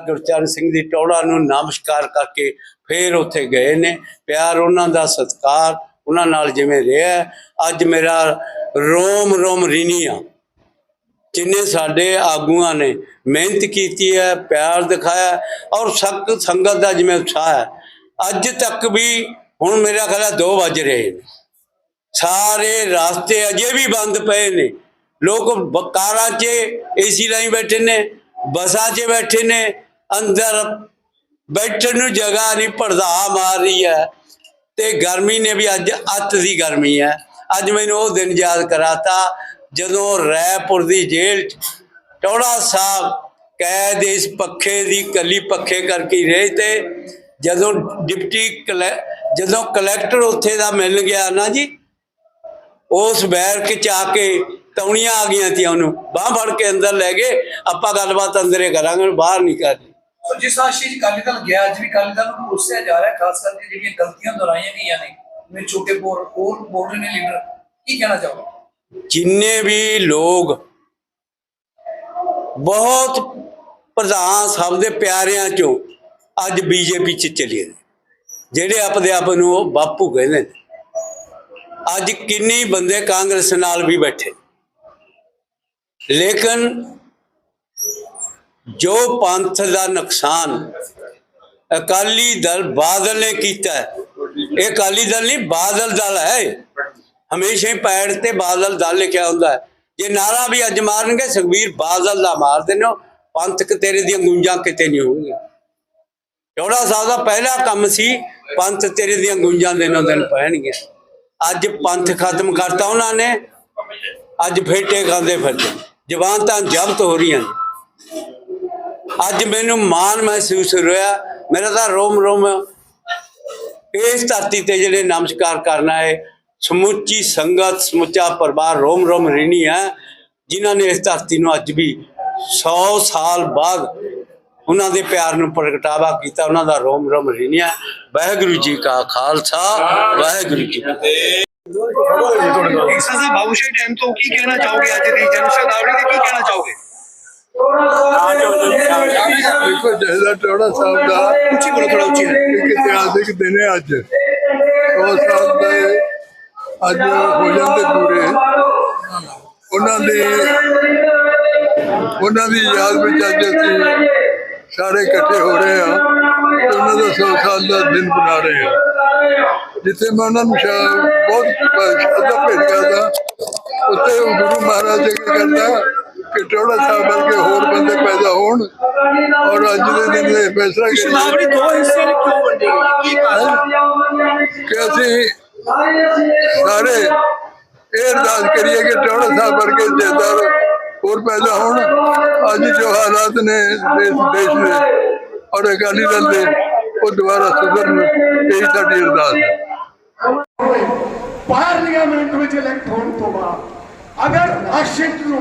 ਗੁਰਚਰਨ ਸਿੰਘ ਦੀ ਟੌੜਾ ਨੂੰ ਨਮਸਕਾਰ ਕਰਕੇ ਫੇਰ ਉੱਥੇ ਗਏ ਨੇ। ਪਿਆਰ ਉਹਨਾਂ ਦਾ ਸਤਿਕਾਰ ਉਹਨਾਂ ਨਾਲ ਜਿਵੇਂ ਰਿਹਾ ਅੱਜ ਮੇਰਾ ਰੋਮ ਰੋਮ ਰਿਨੀਆ, ਜਿਨੇ ਸਾਡੇ ਆਗੂਆਂ ਨੇ ਮਿਹਨਤ ਕੀਤੀ ਹੈ, ਪਿਆਰ ਦਿਖਾਇਆ ਔਰ ਸਕ ਸੰਗਤ ਦਾ ਜਿਵੇਂ ਉਤਸ਼ਾਹ ਹੈ। ਅੱਜ ਤੱਕ ਵੀ ਹੁਣ ਮੇਰਾ ਖਿਆਲ ਹੈ 2 ਵਜ ਰਹੇ ਨੇ। ਸਾਰੇ ਰਾਸਤੇ ਅਜੇ ਵੀ ਬੰਦ ਪਏ ਨੇ। ਲੋਕ ਕਾਰਾਂ 'ਚ ਏਸੀ ਲਾਈ ਬੈਠੇ ਨੇ, ਬੱਸਾਂ 'ਚ ਬੈਠੇ ਨੇ ਅੰਦਰ ਬੈਠਣ ਨੂੰ ਜਗ੍ਹਾ ਨਹੀਂ ਪਰਦਾ ਮਾਰ ਰਹੀ ਹੈ। ਤੇ ਗਰਮੀ ਨੇ ਵੀ ਅੱਜ ਅੱਤ ਦੀ ਗਰਮੀ ਹੈ। ਅੱਜ ਮੈਨੂੰ ਉਹ ਦਿਨ ਯਾਦ ਕਰਾਤਾ, ਜਦੋਂ ਰੈਪੁਰ ਦੀ ਜੇਲ੍ਹ 'ਚ ਟੌੜਾ ਸਾਹਿਬ ਕੈਦ ਇਸ ਪੱਖੇ ਦੀ ਕੱਲੀ ਪੱਖੇ ਕਰਕੇ ਰਹੇ ਤੇ ਜਦੋਂ ਡਿਪਟੀ ਕਲੈ- ਜਦੋਂ ਕਲੈਕਟਰ ਉੱਥੇ ਦਾ ਮਿਲ ਗਿਆ ਨਾ ਜੀ, ਉਸ ਬੈਰਕ ਚ ਆ ਕੇ ਤੌਣੀਆਂ ਆ ਗਈਆਂ ਤੀਆਂ ਉਹਨੂੰ। ਬਾਹ ਫੜ ਕੇ ਅੰਦਰ ਲੈ ਗਏ, ਆਪਾਂ ਗੱਲਬਾਤ ਅੰਦਰੇ ਕਰਾਂਗੇ ਬਾਹਰ ਨਹੀਂ ਕਰਨੀ ਸੋ ਜਿਸ ਆਸ਼ੀਸ਼ ਕਾਲੀ ਦਲ ਗਿਆ, ਅੱਜ ਵੀ ਕਾਲੀ ਦਲ ਨੂੰ ਉਸੇ ਜਾ ਰਿਹਾ, ਖਾਸ ਕਰਕੇ ਜਿਹੜੀਆਂ ਗਲਤੀਆਂ ਦੁਹਰਾਈਆਂ ਗਈਆਂ ਨੇ, ਜਿਵੇਂ ਛੋਟੇ ਬੋਰ, ਹੋਰ ਬੋਰਡ ਨੇ ਲੀਡਰ, ਕੀ ਕਹਿਣਾ ਚਾਹੋਗੇ? ਜਿੰਨੇ ਵੀ ਲੋਕ ਬਹੁਤ ਪ੍ਰਧਾਨ ਸਾਹਿਬ ਦੇ ਪਿਆਰਿਆਂ ਚੋਂ ਅੱਜ ਬੀਜੇਪੀ ਚ ਚਲੇ ਨੇ ਜਿਹੜੇ ਆਪਦੇ ਆਪ ਨੂੰ ਬਾਪੂ ਕਹਿੰਦੇ ਨੇ। ਅੱਜ ਕਿੰਨੇ ਬੰਦੇ ਕਾਂਗਰਸ ਨਾਲ ਵੀ ਬੈਠੇ। ਲੇਕਿਨ ਜੋ ਪੰਥ ਦਾ ਨੁਕਸਾਨ ਅਕਾਲੀ ਦਲ ਬਾਦਲ ਨੇ ਕੀਤਾ ਇਹ ਅਕਾਲੀ ਦਲ ਨਹੀਂ, ਬਾਦਲ ਦਲ ਹੈ। ਹਮੇਸ਼ਾ ਹੀ ਪੈੜ ਤੇ ਬਾਦਲ ਦਲ ਲਿਖਿਆ ਹੁੰਦਾ ਹੈ। ਜੇ ਨਾਰਾ ਵੀ ਅੱਜ ਮਾਰਨਗੇ, ਸੁਖਬੀਰ ਬਾਦਲ ਦਾ ਮਾਰਦੇ ਨੇ ਪੰਥਕ ਤੇਰੇ ਦੀਆਂ ਗੁੰਜਾਂ ਕਿਤੇ ਨਹੀਂ ਹੋਣਗੀਆਂ। ਚੌੜਾ ਸਾਹਿਬ ਦਾ ਪਹਿਲਾ ਕੰਮ ਸੀ, ਪੰਥ ਤੇਰੇ ਦੀਆਂ ਗੁੰਜਾਂ ਦਿਨੋਂ ਦਿਨ ਪੈਣਗੇ ਅੱਜ ਪੰਥ ਖਤਮ ਕਰਤਾ ਉਹਨਾਂ ਨੇ। ਅੱਜ ਫੇਟੇ ਖਾਂਦੇ ਫਿਰਦੇ। ਜ਼ਬਾਨ ਤਾਂ ਜ਼ਬਤ ਹੋ ਰਹੀਆਂ ਨੇ। ਅੱਜ ਮੈਨੂੰ ਮਾਣ ਮਹਿਸੂਸ ਹੋਇਆ। ਮੇਰਾ ਤਾਂ ਰੋਮ ਰੋਮ ਇਸ ਧਰਤੀ ਤੇ ਜਿਹੜੇ ਨਮਸਕਾਰ ਕਰਨਾ ਹੈ ਸਮੁੱਚੀ ਸੰਗਤ, ਸਮੁੱਚਾ ਪਰਿਵਾਰ ਰੋਮ ਰੋਮ ਰਹਿਣੀ ਹੈ, ਜਿਨ੍ਹਾਂ ਨੇ ਇਸ ਧਰਤੀ ਨੂੰ ਅੱਜ ਵੀ 100 ਸਾਲ ਬਾਅਦ ਉਹਨਾਂ ਦੇ ਪਿਆਰ ਨੂੰ ਪ੍ਰਗਟਾਵਾ ਕੀਤਾ। ਉਹਨਾਂ ਦਾ ਰੋਮ ਰੋਮ ਰਹਿਣੀ ਹੈ। ਵਾਹਿਗੁਰੂ ਜੀ ਕਾ ਖਾਲਸਾ, ਵਾਹਿਗੁਰੂ ਜੀ ਕੀ ਫਤਿਹ। ਈਸਾ ਸਾਹਿਬ ਟਾਈਮ ਤੋਂ ਕੀ ਕਹਿਣਾ ਚਾਹੋਗੇ ਅੱਜ ਦੀ ਜਨ ਸ਼ਤਾਬਦੀ ਤੇ ਕੀ ਕਹਿਣਾ ਚਾਹੋਗੇ? ਦੇਖੋ ਜਹਦਾ ਟੋੜਾ ਸਾਹਿਬ ਦਾ ਉੱਚੀ ਬੋਲੋ ਥੋੜਾ ਉੱਚੀ ਇੱਕ ਇਤਿਹਾਸਿਕ ਦਿਨ ਹੈ ਅੱਜ 100 ਸਾਲ ਦੇ ਅੱਜ ਹੋ ਜਾਂਦੇ ਪੂਰੇ ਉਹਨਾਂ ਦੇ ਉਹਨਾਂ ਦੀ ਯਾਦ ਵਿੱਚ ਅੱਜ ਅਸੀਂ ਸਾਰੇ ਇਕੱਠੇ ਹੋ ਰਹੇ ਹਾਂ ਤੇ ਉਹਨਾਂ ਦਾ 100 ਸਾਲ ਦਾ ਦਿਨ ਬਣਾ ਰਹੇ ਹਾਂ ਜਿੱਥੇ ਮੈਂ ਉਹਨਾਂ ਨੂੰ ਸ਼ਾ- ਬਹੁਤ ਸ਼ਰਧਾ ਭੇਟ ਕਰਦਾ ਉੱਥੇ ਗੁਰੂ ਮਹਾਰਾਜ ਜੀ ਕੀ ਕਰਦਾ ਕਿ ਟੋੜਾ ਸਾਹਿਬ ਵਰਗੇ ਹੋਰ ਬੰਦੇ ਪੈਦਾ ਹੋਣ ਔਰ ਅੱਜ ਦੇ ਦਿਨ ਇਹ ਫੈਸਲਾ ਕਰੀਏ। ਸ਼ਤਾਬਦੀ ਦੋ ਹਿੱਸੇ ਨੇ ਕਿਉਂ ਵੰਡੀ? ਕੀ ਕਾਰਨ? ਕਿ ਅਸੀਂ ਸਾਰੇ ਇਹ ਅਰਦਾਸ ਕਰੀਏ ਕਿ ਟੋੜਾ ਸਾਹਿਬ ਵਰਗੇ ਜੇਦਾਰ ਹੋਰ ਪੈਦਾ ਹੋਣ। ਅੱਜ ਜੋ ਹਾਲਾਤ ਨੇ ਦੇਸ਼ ਦੇਸ਼ ਦੇ ਔਰ ਅਕਾਲੀ ਦਲ ਦੇ ਉਹ ਦੁਬਾਰਾ ਸੁਧਰਨ ਇਹ ਸਾਡੀ ਅਰਦਾਸ ਹੈ। ਪਾਰਲੀਮੈਂਟ ਵਿੱਚ ਇਲੈਕਟ ਹੋਣ ਤੋਂ ਬਾਅਦ ਅਗਰ ਰਾਸ਼ਟਰ ਨੂੰ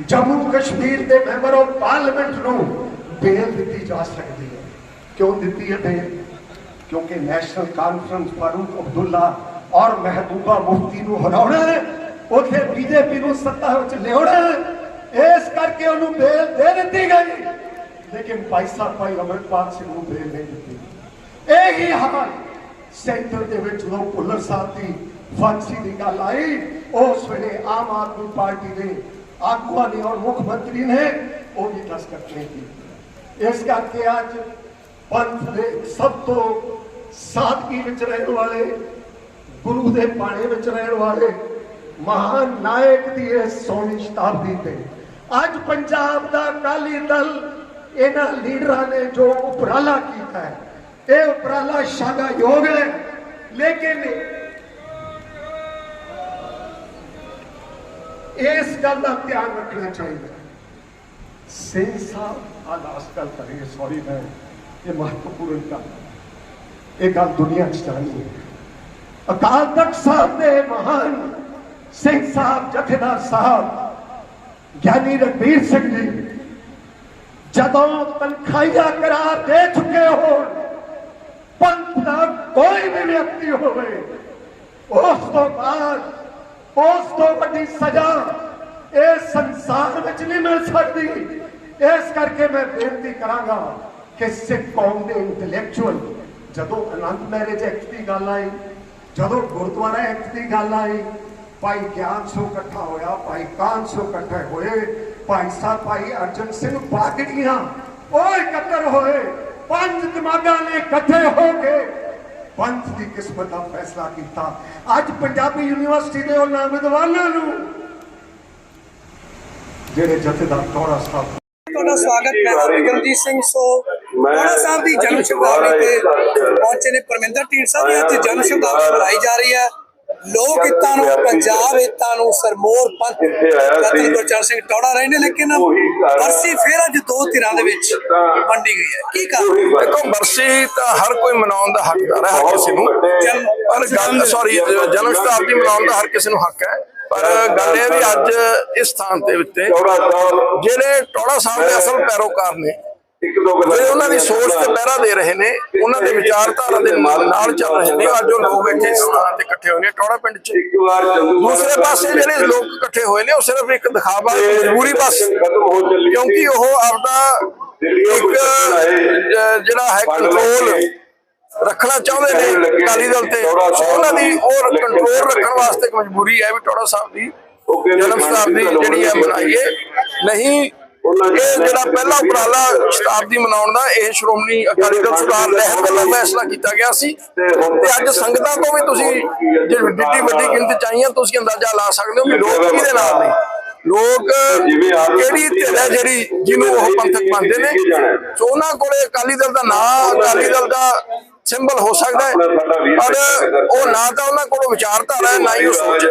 ਜੰਮੂ ਕਸ਼ਮੀਰ ਦੇ ਮੈਂਬਰ ਆਫ ਪਾਰਲੀਮੈਂਟ ਨੂੰ ਬੇਲ ਦਿੱਤੀ ਜਾ ਸਕਦੀ ਹੈ। ਕਿਉਂ ਦਿੱਤੀ ਹੈ ਬੇਲ ਕਿਉਂਕਿ ਨੈਸ਼ਨਲ ਕਾਨਫਰੰਸ ਫਾਰੂਕ ਅਬਦੁੱਲਾ ਔਰ ਮਹਿਬੂਬਾ ਮੁਫਤੀ ਨੂੰ ਹਰਾਉਣਾ ਹੈ, ਉਥੇ ਬੀਜੇਪੀ ਨੂੰ ਸੱਤਾ ਵਿੱਚ ਲਿਆਉਣਾ ਹੈ। ਇਸ ਕਰਕੇ ਉਹਨੂੰ ਬੇਲ ਦੇ ਦਿੱਤੀ ਗਈ। ਲੇਕਿਨ ਭਾਈ ਸਾਹਿਬ, ਭਾਈ ਅਮਰਪਾਲ ਸਿੰਘ ਨੂੰ ਬੇਲ ਨਹੀਂ ਦਿੱਤੀ ਇਹ ਹੀ ਹਾਲ ਸੈਂਟਰ ਦੇ ਵਿੱਚ ਲੋਕ ਭੁੱਲਰ ਸਾਹਿਬ ਦੀ ਫਾਂਸੀ ਦੀ ਗੱਲ ਆਈ। ਉਸ ਵੇਲੇ ਆਮ ਆਦਮੀ ਪਾਰਟੀ ਦੇ ਆਗੂਆਂ ਨੇ ਔਰ ਮੁੱਖ ਮੰਤਰੀ ਨੇ ਉਹ ਵੀ ਦਸਤਖਤ ਨਹੀਂ ਕੀਤੀ ਇਸ ਕਰਕੇ ਅੱਜ ਪੰਥ ਦੇ ਸਭ ਤੋਂ ਸਾਦਗੀ ਵਿੱਚ ਰਹਿਣ ਵਾਲੇ ਗੁਰੂ ਦੇ ਬਾਣੇ ਵਿੱਚ ਰਹਿਣ ਵਾਲੇ ਮਹਾਨ ਨਾਇਕ ਦੀ ਇਹ ਸੋਹਣੀ ਸ਼ਤਾਬਦੀ ਤੇ ਅੱਜ ਪੰਜਾਬ ਦਾ ਅਕਾਲੀ ਦਲ ਇਹਨਾਂ ਲੀਡਰਾਂ ਨੇ ਜੋ ਉਪਰਾਲਾ ਕੀਤਾ ਹੈ ਇਹ ਉਪਰਾਲਾ ਸ਼ਾਗਾਯੋਗ ਹੈ ਲੇਕਿਨ ਇਸ ਗੱਲ ਦਾ ਧਿਆਨ ਰੱਖਣਾ ਚਾਹੀਦਾ। ਸਿੰਘ ਸਾਹਿਬ ਆ ਲਾਸਟ ਗੱਲ ਕਰੀਏ ਸੌਰੀ ਮੈਂ ਇਹ ਮਹੱਤਵਪੂਰਨ ਗੱਲ ਇਹ ਗੱਲ ਦੁਨੀਆ 'ਚ ਜਾਣੀ ਹੈ। ਅਕਾਲ ਤਖਤ ਸਾਹਿਬ ਦੇ ਮਹਾਨ ਸਿੰਘ ਸਾਹਿਬ, ਜਥੇਦਾਰ ਸਾਹਿਬ, ਗਿਆਨੀ ਰਣਬੀਰ ਸਿੰਘ ਜੀ, ਜਦੋਂ ਤਨਖਾਹੀਆ ਕਰਾਰ ਦੇ ਚੁੱਕੇ ਹੋਣ, ਪੰਥ ਦਾ ਕੋਈ ਵੀ ਵਿਅਕਤੀ ਹੋਵੇ, ਉਸ ਤੋਂ ਬਾਅਦ ਉਸ ਤੋਂ ਵੱਡੀ ਸਜ਼ਾ ਇਸ ਸੰਸਾਰ ਵਿੱਚ ਨਹੀਂ ਮਿਲ ਸਕਦੀ। ਇਸ ਕਰਕੇ ਮੈਂ ਬੇਨਤੀ ਕਰਾਂਗਾ ਕਿ ਸਿੱਖ ਕੌਮ ਦੇ ਇੰਟੈਲੈਕਚੁਅਲ ਜਦੋਂ ਅਨੰਤ ਮੈਰਿਜ ਐਕਟ ਦੀ ਗੱਲ ਆਈ, ਜਦੋਂ ਗੁਰਦੁਆਰਾ ਐਕਟ ਦੀ ਗੱਲ ਆਈ, ਭਾਈ ਗਿਆਨ ਸੋ ਇਕੱਠਾ ਹੋਇਆ, ਭਾਈ ਕਾਨ ਸੋ ਇਕੱਠੇ ਹੋਏ, ਭਾਈ ਸਾਹਿਬ ਭਾਈ ਅਰਜਨ ਸਿੰਘ ਬਾਗੜੀਆਂ, ਉਹ ਇਕੱਤਰ ਹੋਏ, ਪੰਜ ਦਿਮਾਗਾਂ ਨੇ ਇਕੱਠੇ ਹੋ ਕੇ ਪੰਥ ਦੀ ਕਿਸਮਤ ਦਾ ਫੈਸਲਾ ਕੀਤਾ। ਅੱਜ ਪੰਜਾਬੀ ਯੂਨੀਵਰਸਿਟੀ ਦੇ ਉਹਨਾਂ ਵਿਦਵਾਨਾਂ ਨੂੰ ਜਿਹੜੇ ਜਥੇਦਾਰ ਟੋੜਾ ਸਾਹਿਬ ਤੁਹਾਡਾ ਸਵਾਗਤ ਮੈਂ ਹਾਂ ਬਿਕਰਮਜੀਤ ਸਿੰਘ ਸੋ ਟੋੜਾ ਸਾਹਿਬ ਦੀ ਜਨਮ ਸ਼ਤਾਬਦੀ ਤੇ ਪਹੁੰਚੇ ਨੇ ਪਰਮਿੰਦਰ ਢੀਂਡ ਸਾਹਿਬ ਦੀ ਅੱਜ ਜਨਮ ਸ਼ਤਾਬਦੀ ਮਨਾਈ ਜਾ ਰਹੀ ਹੈ। ਲੋਕ ਹਿੱਤਾਂ ਨੂੰ ਪੰਜਾਬ ਹਿੱਤਾਂ ਨੂੰ ਸਰਮੋਰ ਪੰਥ ਰਤਨ ਗੁਰਚਰਨ ਸਿੰਘ ਟੌੜਾ ਰਹੇ ਨੇ ਲੇਕਿਨ ਵਰਸੀ ਫੇਰ ਅੱਜ ਦੋ ਧਿਰਾਂ ਦੇ ਵਿੱਚ ਵੰਡੀ ਗਈ ਹੈ। ਕੀ ਕਾਰਨ? ਦੇਖੋ ਬਰਸੀ ਤਾਂ ਹਰ ਕੋਈ ਮਨਾਉਣ ਦਾ ਹੱਕਦਾਰ ਹੈ ਹਰ ਕਿਸੇ ਨੂੰ। ਪਰ ਗੱਲ ਸੌਰੀ ਜਨਮ ਸ਼ਤਾਬਦੀ ਮਨਾਉਣ ਦਾ ਹਰ ਕਿਸੇ ਨੂੰ ਹੱਕ ਹੈ। ਪਰ ਗੱਲ ਇਹ ਵੀ ਅੱਜ ਇਸ ਸਥਾਨ ਦੇ ਉੱਤੇ ਜਿਹੜੇ ਟੋੜਾ ਸਾਹਿਬ ਦੇ ਅਸਲ ਪੈਰੋਕਾਰ ਨੇ ਜਿਹੜੇ ਉਹਨਾਂ ਦੀ ਸੋਚ ਤੇ ਪਹਿਰਾ ਦੇ ਰਹੇ ਨੇ ਉਹਨਾਂ ਦੇ ਵਿਚਾਰਧਾਰਾ ਦੇ ਨਾਲ ਨਾਲ ਚੱਲ ਰਹੇ ਨੇ ਅੱਜ ਉਹ ਲੋਕ ਇੱਥੇ ਸਥਾਨ ਤੇ ਇਕੱਠੇ ਹੋਏ ਨੇ ਟੋੜਾ ਪਿੰਡ 'ਚ। ਦੂਸਰੇ ਪਾਸੇ ਜਿਹੜੇ ਲੋਕ ਇਕੱਠੇ ਹੋਏ ਨੇ ਉਹ ਸਿਰਫ ਇੱਕ ਦਿਖਾਵਾ ਮਜਬੂਰੀ ਬਸ। ਕਿਉਂਕਿ ਉਹ ਆਪਦਾ ਇੱਕ ਜਿਹੜਾ ਹੈ ਕੰਟਰੋਲ ਰੱਖਣਾ ਚਾਹੁੰਦੇ ਨੇ ਅਕਾਲੀ ਦਲ ਤੇ। ਉਹਨਾਂ ਦੀ ਉਹ ਕੰਟਰੋਲ ਰੱਖਣ ਵਾਸਤੇ ਮਜਬੂਰੀ ਹੈ ਵੀ ਟੋੜਾ ਸਾਹਿਬ ਦੀ ਜਨਮ ਸ਼ਤਾਬਦੀ ਜਿਹੜੀ ਹੈ ਮਨਾਈਏ ਨਹੀਂ ਇਹ ਜਿਹੜਾ ਪਹਿਲਾ ਉਪਰਾਲਾ ਸ਼ਤਾਬਦੀ ਮਨਾਉਣ ਦਾ, ਇਹ ਸ਼੍ਰੋਮਣੀ ਅਕਾਲੀ ਦਲ ਸਰਕਾਰ ਲਹਿਰ ਵੱਲੋਂ ਫੈਸਲਾ ਕੀਤਾ ਗਿਆ ਸੀ। ਤੇ ਅੱਜ ਸੰਗਤਾਂ ਤੋਂ ਵੀ ਤੁਸੀਂ ਜਿੱਡੀ ਵੱਡੀ ਗਿਣਤੀ ਚ ਤੁਸੀਂ ਅੰਦਾਜ਼ਾ ਲਾ ਸਕਦੇ ਹੋ ਕਿ ਲੋਕ ਕਿਹਦੇ ਨਾਲ ਨੇ? ਲੋਕ ਕਿਹੜੀ ਧਿਰ ਹੈ ਜਿਹੜੀ ਜਿਹਨੂੰ ਉਹ ਪੰਥਕ ਮੰਨਦੇ ਨੇ? ਸੋ ਉਹਨਾਂ ਕੋਲੇ ਅਕਾਲੀ ਦਲ ਦਾ ਨਾਂ, ਅਕਾਲੀ ਦਲ ਦਾ ਸਿੰਬਲ ਹੋ ਸਕਦਾ ਹੈ। ਪਰ ਉਹ ਨਾ ਤਾਂ ਉਹਨਾਂ ਕੋਲ ਵਿਚਾਰਧਾਰਾ ਹੈ, ਨਾ ਹੀ ਉਹ ਸੋਚ ਹੈ।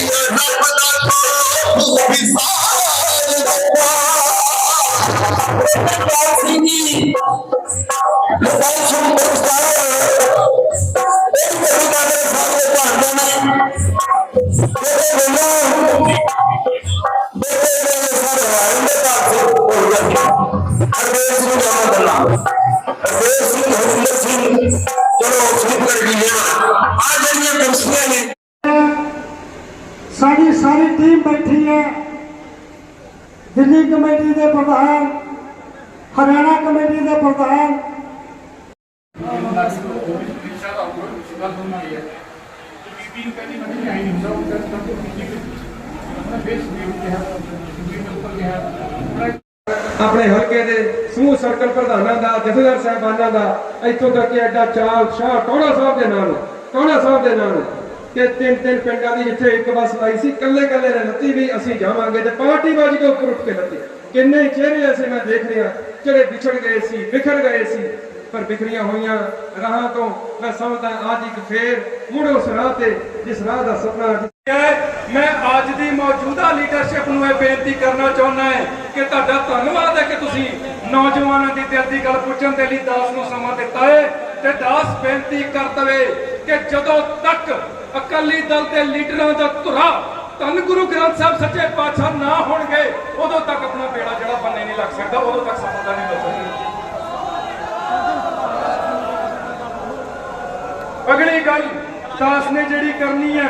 ਸਾਡੀ ਪ੍ਰਧਾਨ, ਹਰਿਆਣਾ ਕਮੇਟੀ ਦੇ ਪ੍ਰਧਾਨ। ਆਪਣੇ ਹਲਕੇ ਦੇ ਸਮੂਹ ਸਰਕਲ ਪ੍ਰਧਾਨਾਂ ਦਾ, ਜਥੇਦਾਰ ਸਾਹਿਬਾਨਾਂ ਦਾ, ਇੱਥੋਂ ਤੱਕ ਕਿ ਐਡਾ ਚਾਲ ਸ਼ਾਹ ਟੋੜਾ ਸਾਹਿਬ ਦੇ ਨਾਲ ਟੋੜਾ ਸਾਹਿਬ ਦੇ ਨਾਲ ਕਿ ਤਿੰਨ ਤਿੰਨ ਪਿੰਡਾਂ ਦੀ ਜਿੱਥੇ ਇੱਕ ਬੱਸ ਲਾਈ ਸੀ ਕੱਲੇ ਕੱਲੇ ਨੇ ਲੱਤੀ ਵੀ ਅਸੀਂ ਜਾਵਾਂਗੇ ਤੇ ਪਾਰਟੀ ਬਾਜੀ ਦੇ ਉੱਪਰ ਉੱਠ ਕੇ ਲੱਤੀ ਕਿੰਨੇ ਚਿਹਰੇ ਐਸੇ ਮੈਂ ਦੇਖ ਰਿਹਾ, ਜਿਹੜੇ ਵਿਛੜ ਗਏ ਸੀ ਵਿਖਰ ਗਏ ਸੀ। ਪਰ ਵਿਖਰੀਆਂ ਹੋਈਆਂ ਰਾਹਾਂ ਤੋਂ ਮੈਂ ਸਮਝਦਾ ਅੱਜ ਇੱਕ ਫੇਰ ਮੁੜ ਉਸ ਰਾਹ ਤੇ, ਜਿਸ ਰਾਹ ਦਾ ਸੁਪਨਾ ਹੈ। ਮੈਂ ਅੱਜ ਦੀ ਮੌਜੂਦਾ ਲੀਡਰਸ਼ਿਪ ਨੂੰ ਇਹ ਬੇਨਤੀ ਕਰਨਾ ਚਾਹੁੰਦਾ ਹੈ ਕਿ ਤੁਹਾਡਾ ਧੰਨਵਾਦ ਹੈ ਕਿ ਤੁਸੀਂ ਨੌਜਵਾਨਾਂ ਦੀ ਦਿਲ ਦੀ ਗੱਲ ਪੁੱਛਣ ਦੇ ਲਈ ਦਾਸ ਨੂੰ ਸਮਾਂ ਦਿੱਤਾ ਹੈ ਤੇ ਦਾਸ ਬੇਨਤੀ ਕਰਦਵੇ ਕਿ ਜਦੋਂ ਤੱਕ ਅਕਾਲੀ ਦਲ ਦੇ ਲੀਡਰਾਂ ਦਾ ਧੁਰਾ ਧੰਨ ਗੁਰੂ ਗ੍ਰੰਥ ਸਾਹਿਬ ਸੱਚੇ ਪਾਤਸ਼ਾਹ ਨਾ ਹੋਣਗੇ, ਉਦੋਂ ਤੱਕ ਆਪਣਾ ਬੇੜਾ ਜਿਹੜਾ ਬੰਨੇ ਨਹੀਂ ਲੱਗ ਸਕਦਾ, ਉਦੋਂ ਤੱਕ ਸਫਲਤਾ ਨਹੀਂ ਮਿਲ ਸਕਦੀ ਅਗਲੀ ਗੱਲ, ਦਾਸ ਨੇ ਜਿਹੜੀ ਕਰਨੀ ਹੈ